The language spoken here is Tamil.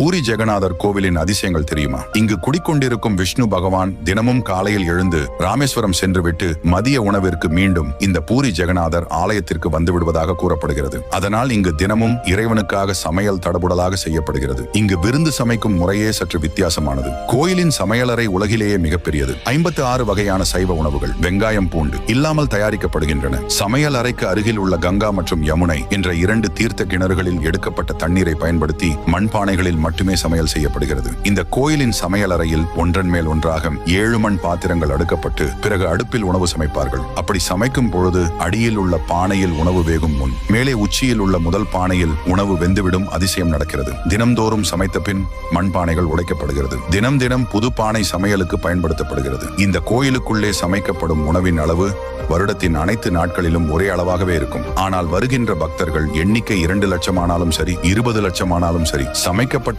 பூரி ஜெகநாதர் கோவிலின் அதிசயங்கள் தெரியுமா? இங்கு குடிக்கொண்டிருக்கும் விஷ்ணு பகவான் தினமும் காலையில் எழுந்து ராமேஸ்வரம் சென்றுவிட்டு மதிய உணவிற்கு மீண்டும் இந்த பூரி ஜெகநாதர் ஆலயத்திற்கு வந்து விடுவதாக கூறப்படுகிறது. அதனால் இங்கு தினமும் இறைவனுக்காக சமையல் தடபுடலாக செய்யப்படுகிறது. இங்கு விருந்து சமைக்கும் முறையே சற்று வித்தியாசமானது. கோயிலின் சமையலறை உலகிலேயே மிகப்பெரியது. ஐம்பத்து ஆறு வகையான சைவ உணவுகள் வெங்காயம் பூண்டு இல்லாமல் தயாரிக்கப்படுகின்றன. சமையல் அறைக்கு அருகில் உள்ள கங்கா மற்றும் யமுனை என்ற இரண்டு தீர்த்த கிணறுகளில் எடுக்கப்பட்ட தண்ணீரை பயன்படுத்தி மண்பானைகளில் மட்டுமே சமையல் செய்யப்படுகிறது. இந்த கோயிலின் சமையல் அறையில் ஒன்றன் மேல் ஒன்றாக ஏழு மண் பாத்திரங்கள் அடுக்கப்பட்டு பிறகு அடுப்பில் உணவு சமைப்பார்கள். அப்படி சமைக்கும் பொழுது அடியில் உள்ள பானையில் உணவு வேகும் முன் மேலே உச்சியில் உள்ள முதல் பானையில் உணவு வெந்துவிடும் அதிசயம் நடக்கிறது. தினம்தோறும் சமைத்த பின் மண்பானைகள் உடைக்கப்படுகிறது. தினம் தினம் புது பானை சமையலுக்கு பயன்படுத்தப்படுகிறது. இந்த கோயிலுக்குள்ளே சமைக்கப்படும் உணவின் அளவு வருடத்தின் அனைத்து நாட்களிலும் ஒரே அளவாகவே இருக்கும். ஆனால் வருகின்ற பக்தர்கள் எண்ணிக்கை இரண்டு லட்சம் ஆனாலும் சரி இருபது லட்சம் ஆனாலும் சரி சமைக்கப்பட்ட